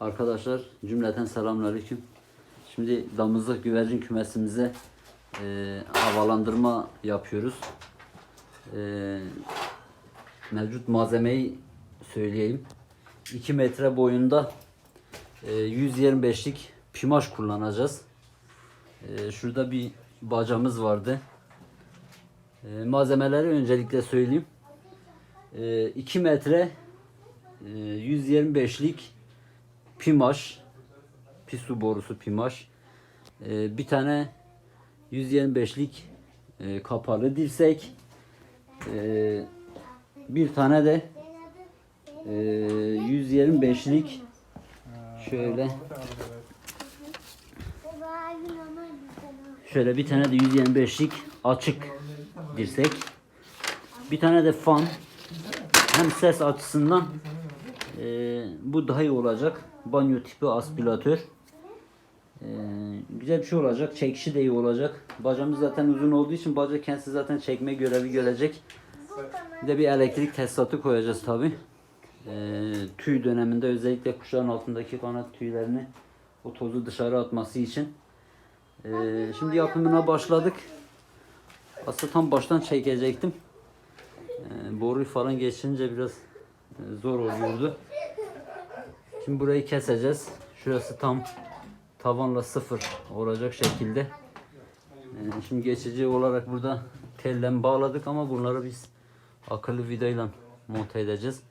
Arkadaşlar cümleten selamünaleyküm. Şimdi damızlık güvercin kümesimize e, havalandırma yapıyoruz. E, mevcut malzemeyi söyleyeyim. 2 metre boyunda e, 125'lik pimaş kullanacağız. E, şurada bir bacamız vardı. E, malzemeleri öncelikle söyleyeyim. E, 2 metre e, 125'lik pimaş, pisu borusu pimaş, e, bir tane 125'lik e, kapalı dirsek, e, bir tane de e, 125'lik şöyle. Şöyle bir tane de 125'lik açık dirsek, bir tane de fan. Hem ses açısından ee, bu daha iyi olacak. Banyo tipi aspiratör. Ee, güzel bir şey olacak. Çekişi de iyi olacak. Bacamız zaten uzun olduğu için baca kendisi zaten çekme görevi görecek. Bir de bir elektrik tesisatı koyacağız tabi. Ee, tüy döneminde özellikle kuşların altındaki kanat tüylerini o tozu dışarı atması için. Ee, şimdi yapımına başladık. Aslında tam baştan çekecektim. Ee, boruyu falan geçince biraz e, zor oluyordu. Şimdi burayı keseceğiz. Şurası tam tavanla sıfır olacak şekilde. Ee, Şimdi geçici olarak burada tellen bağladık ama bunları biz akıllı vidayla monte edeceğiz.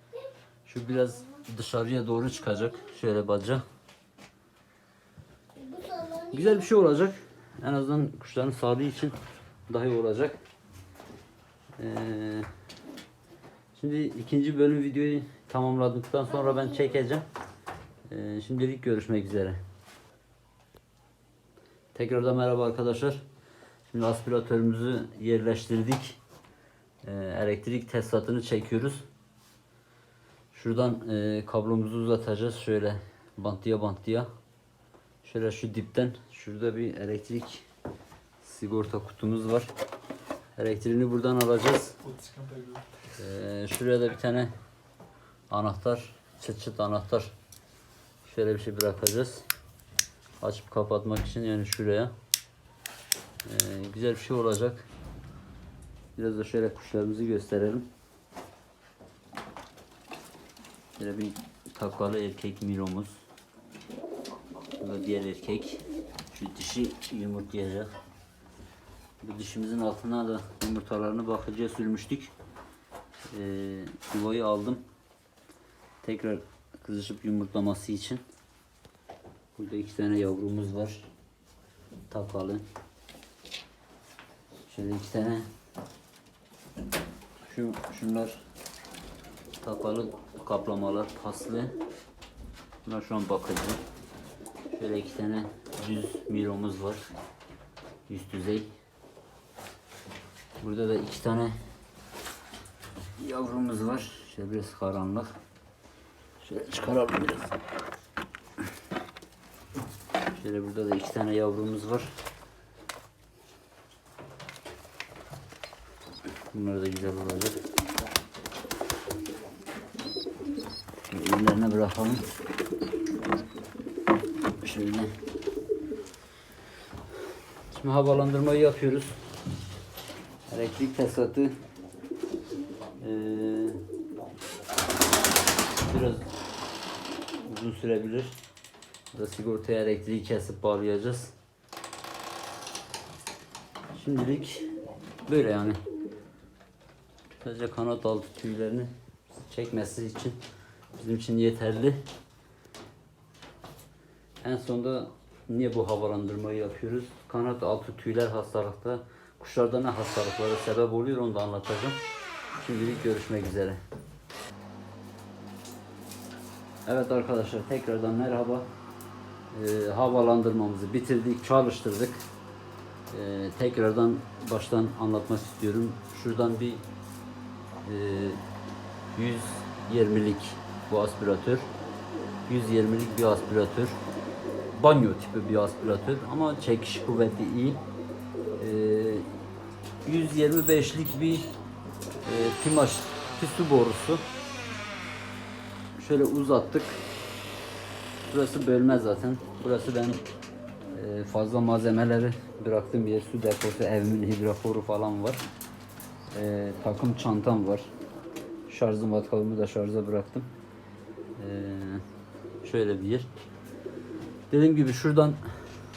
Şu biraz dışarıya doğru çıkacak. Şöyle baca. Güzel bir şey olacak. En azından kuşların sağlığı için daha iyi olacak. Ee, Şimdi ikinci bölüm videoyu tamamladıktan sonra ben çekeceğim. Ee, şimdilik görüşmek üzere. Tekrardan merhaba arkadaşlar. Şimdi aspiratörümüzü yerleştirdik. Ee, elektrik tesisatını çekiyoruz. Şuradan e, kablomuzu uzatacağız. Şöyle bantlıya bantlıya. Şöyle şu dipten şurada bir elektrik sigorta kutumuz var. Elektriğini buradan alacağız. Ee, şuraya da bir tane anahtar, çıt çıt anahtar şöyle bir şey bırakacağız. Açıp kapatmak için yani şuraya. Ee, güzel bir şey olacak. Biraz da şöyle kuşlarımızı gösterelim. Şöyle bir takvalı erkek miromuz. Bu da diğer erkek. Şu dişi yumurtlayacak. Bu dişimizin altına da yumurtalarını bakıcıya sürmüştük e, yuvayı aldım. Tekrar kızışıp yumurtlaması için. Burada iki tane yavrumuz var. Takalı. Şöyle iki tane şu şunlar takalı kaplamalar paslı. Bunlar şu an bakıcı. Şöyle iki tane düz miromuz var. Üst düzey. Burada da iki tane yavrumuz var. Şöyle biraz karanlık. Şöyle çıkaralım biraz. Şöyle burada da iki tane yavrumuz var. Bunlar da güzel olacak. Önlerine bırakalım. Şöyle. Şimdi havalandırmayı yapıyoruz. Elektrik tesisatı ee, biraz uzun sürebilir. Burada sigortaya elektriği kesip bağlayacağız. Şimdilik böyle yani. Sadece kanat altı tüylerini çekmesi için bizim için yeterli. En sonunda niye bu havalandırmayı yapıyoruz? Kanat altı tüyler hastalıkta kuşlarda ne hastalıklara sebep oluyor onu da anlatacağım. Şimdilik görüşmek üzere. Evet arkadaşlar tekrardan merhaba. Ee, havalandırmamızı bitirdik, çalıştırdık. Ee, tekrardan baştan anlatmak istiyorum. Şuradan bir e, 120'lik bu aspiratör. 120'lik bir aspiratör. Banyo tipi bir aspiratör ama çekiş kuvveti iyi. Ee, 125'lik bir e, pimaş pisu borusu şöyle uzattık Burası bölme zaten. Burası ben e, fazla malzemeleri bıraktığım yer. Su deposu, evimin hidroforu falan var. E, takım çantam var. Şarjı matkabımı da şarja bıraktım. E, şöyle bir yer. Dediğim gibi şuradan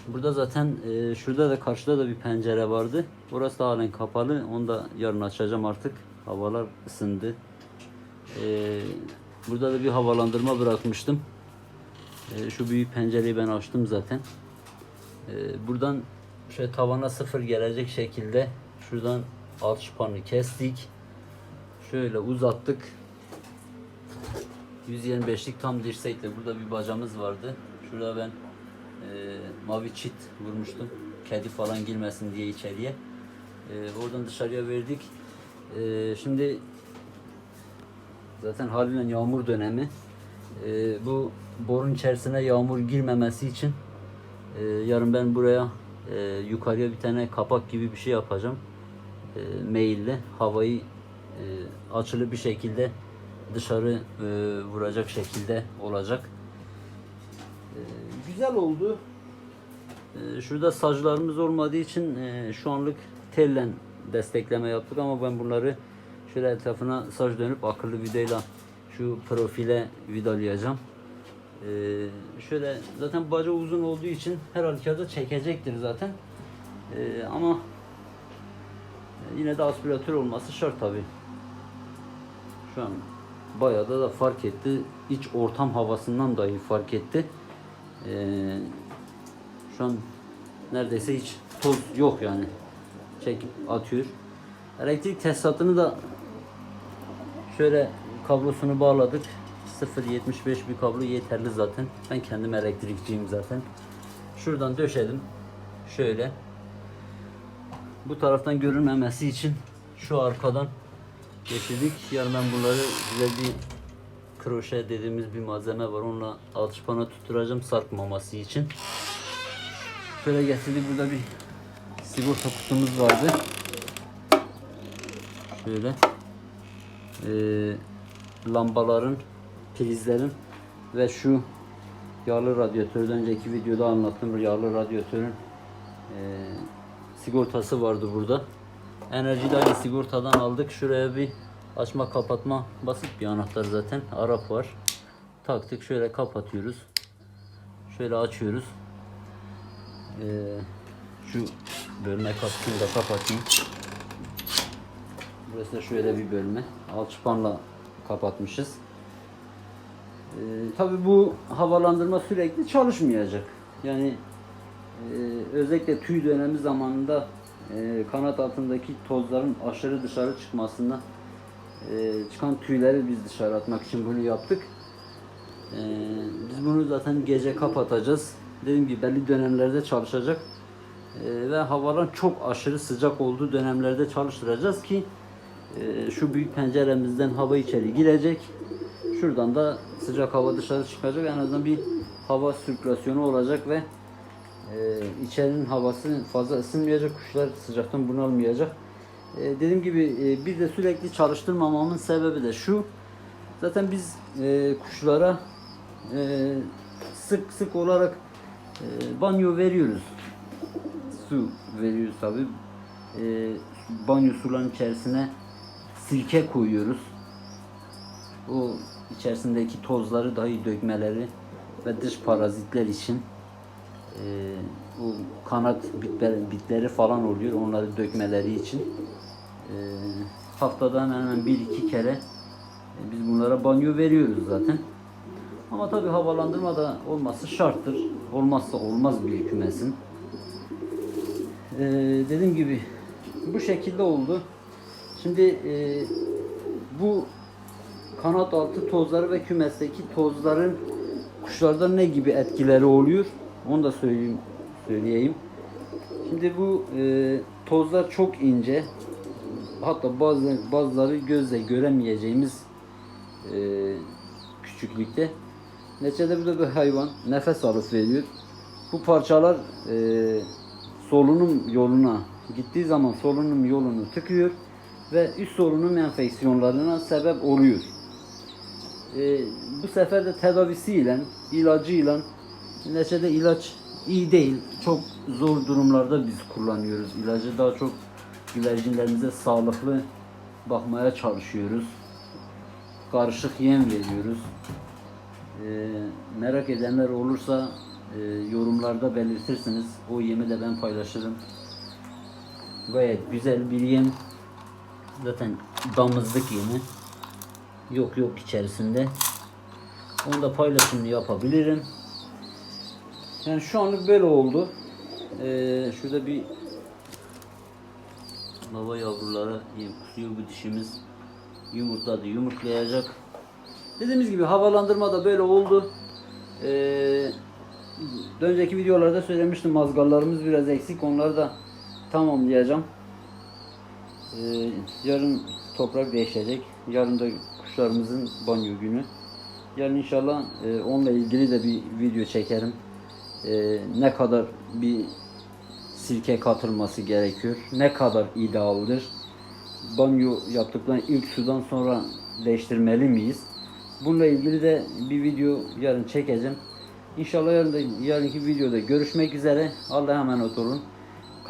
burada zaten şurada da karşıda da bir pencere vardı. Burası da halen kapalı. Onu da yarın açacağım artık. Havalar ısındı. E, burada da bir havalandırma bırakmıştım. E, şu büyük pencereyi ben açtım zaten. E, buradan şöyle tavana sıfır gelecek şekilde şuradan alçıpanı kestik. Şöyle uzattık. 125'lik tam dirsekle burada bir bacamız vardı. Şurada ben e, mavi çit vurmuştum. Kedi falan girmesin diye içeriye. E, oradan dışarıya verdik. E, şimdi zaten haliyle yağmur dönemi. E, bu borun içerisine yağmur girmemesi için e, yarın ben buraya e, yukarıya bir tane kapak gibi bir şey yapacağım. E, maille havayı e, açılı bir şekilde dışarı e, vuracak şekilde olacak. E, güzel oldu. E, şurada saclarımız olmadığı için e, şu anlık telle destekleme yaptık ama ben bunları şöyle etrafına saç dönüp akıllı vidayla şu profile vidalayacağım. E, şöyle zaten baca uzun olduğu için her halükarda çekecektir zaten. E, ama yine de aspiratör olması şart tabi. Şu an bayağı da, da fark etti. İç ortam havasından dahi fark etti. Ee, şu an neredeyse hiç toz yok yani. Çekip atıyor. Elektrik tesisatını da şöyle kablosunu bağladık. 0.75 bir kablo yeterli zaten. Ben kendim elektrikçiyim zaten. Şuradan döşedim. Şöyle. Bu taraftan görünmemesi için şu arkadan geçirdik. Yarın ben bunları güzel bir kroşe dediğimiz bir malzeme var. Onunla alçıpana tutturacağım sarkmaması için. Şöyle getirdik. Burada bir sigorta kutumuz vardı. Şöyle. Ee, lambaların, prizlerin ve şu yağlı radyatörden önceki videoda anlattığım yağlı radyatörün ee, sigortası vardı burada. Enerji aynı sigortadan aldık. Şuraya bir açma kapatma basit bir anahtar zaten. Arap var. Taktık şöyle kapatıyoruz. Şöyle açıyoruz. Ee, şu bölme kapısını da kapatayım. Burası da şöyle bir bölme. Alçıpanla kapatmışız. Ee, Tabi bu havalandırma sürekli çalışmayacak. Yani ee, özellikle tüy dönemi zamanında e, kanat altındaki tozların aşırı dışarı çıkmasında e, çıkan tüyleri biz dışarı atmak için bunu yaptık. E, biz bunu zaten gece kapatacağız. Dediğim gibi belli dönemlerde çalışacak. E, ve havalar çok aşırı sıcak olduğu dönemlerde çalıştıracağız ki e, şu büyük penceremizden hava içeri girecek. Şuradan da sıcak hava dışarı çıkacak. En azından bir hava sirkülasyonu olacak ve ee, içerinin havası fazla ısınmayacak, kuşlar sıcaktan bunalmayacak. Ee, dediğim gibi e, bir de sürekli çalıştırmamamın sebebi de şu. Zaten biz e, kuşlara e, sık sık olarak e, banyo veriyoruz. Su veriyoruz tabi. E, banyo suların içerisine sirke koyuyoruz. O içerisindeki tozları dahi dökmeleri ve dış parazitler için e, bu kanat bitleri, bitleri falan oluyor onları dökmeleri için e, haftada hemen hemen bir iki kere e, biz bunlara banyo veriyoruz zaten. Ama tabi havalandırma da olması şarttır. Olmazsa olmaz bir kümesin. E, dediğim gibi bu şekilde oldu. Şimdi e, bu kanat altı tozları ve kümesteki tozların kuşlarda ne gibi etkileri oluyor? Onu da söyleyeyim, söyleyeyim. Şimdi bu e, tozlar çok ince. Hatta bazı bazıları gözle göremeyeceğimiz e, küçüklükte. Neticede bu da bir hayvan nefes alıp veriyor. Bu parçalar e, solunum yoluna gittiği zaman solunum yolunu tıkıyor ve üst solunum enfeksiyonlarına sebep oluyor. e, bu sefer de tedavisiyle, ilacıyla neticede ilaç iyi değil. Çok zor durumlarda biz kullanıyoruz ilacı. Daha çok güvercinlerimize sağlıklı bakmaya çalışıyoruz. Karışık yem veriyoruz. E, merak edenler olursa e, yorumlarda belirtirsiniz. O yemi de ben paylaşırım. Gayet güzel bir yem. Zaten damızlık yemi. Yok yok içerisinde. Onu da paylaşımını yapabilirim. Yani şu anlık böyle oldu. Ee, şurada bir baba yavruları yem kusuyor bu dişimiz. Yumurtladı yumurtlayacak. Dediğimiz gibi havalandırma da böyle oldu. Ee, önceki videolarda söylemiştim mazgallarımız biraz eksik. Onları da tamamlayacağım. Ee, yarın toprak değişecek. Yarın da kuşlarımızın banyo günü. Yarın inşallah e, onunla ilgili de bir video çekerim. Ee, ne kadar bir sirke katılması gerekiyor? Ne kadar idealdir? Banyo yaptıktan ilk sudan sonra değiştirmeli miyiz? Bununla ilgili de bir video yarın çekeceğim. İnşallah yarın da, yarınki videoda görüşmek üzere. Allah'a emanet olun.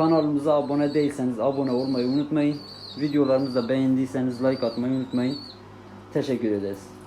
Kanalımıza abone değilseniz abone olmayı unutmayın. Videolarımızı da beğendiyseniz like atmayı unutmayın. Teşekkür ederiz.